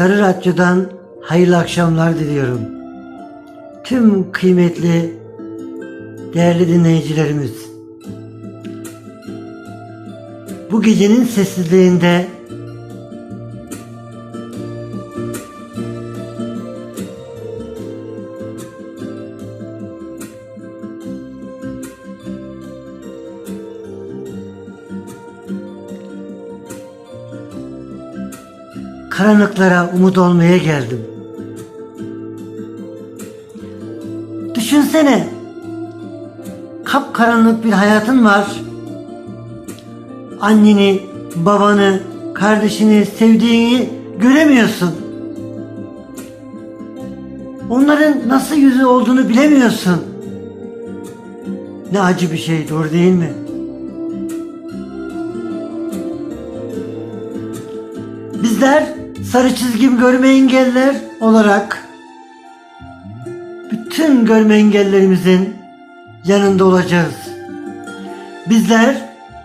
Sarı Radyo'dan hayırlı akşamlar diliyorum. Tüm kıymetli, değerli dinleyicilerimiz. Bu gecenin sessizliğinde karanlıklara umut olmaya geldim. Düşünsene. Kapkaranlık bir hayatın var. Anneni, babanı, kardeşini, sevdiğini göremiyorsun. Onların nasıl yüzü olduğunu bilemiyorsun. Ne acı bir şey doğru değil mi? Bizler sarı çizgim görme engeller olarak bütün görme engellerimizin yanında olacağız. Bizler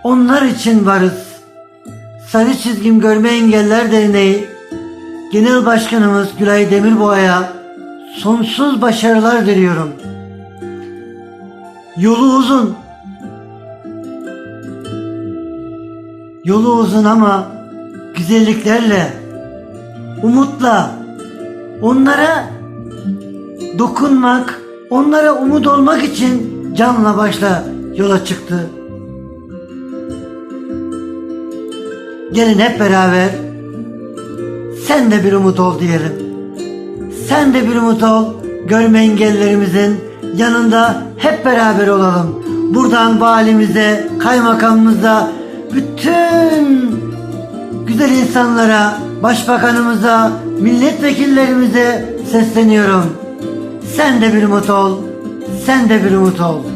onlar için varız. Sarı çizgim görme engeller derneği Genel Başkanımız Gülay Demirboğa'ya sonsuz başarılar diliyorum. Yolu uzun. Yolu uzun ama güzelliklerle, umutla, onlara dokunmak, onlara umut olmak için canla başla yola çıktı. Gelin hep beraber sen de bir umut ol diyelim. Sen de bir umut ol. Görme engellerimizin yanında hep beraber olalım. Buradan valimize, kaymakamımıza, bütün güzel insanlara, başbakanımıza, milletvekillerimize sesleniyorum. Sen de bir umut ol. Sen de bir umut ol.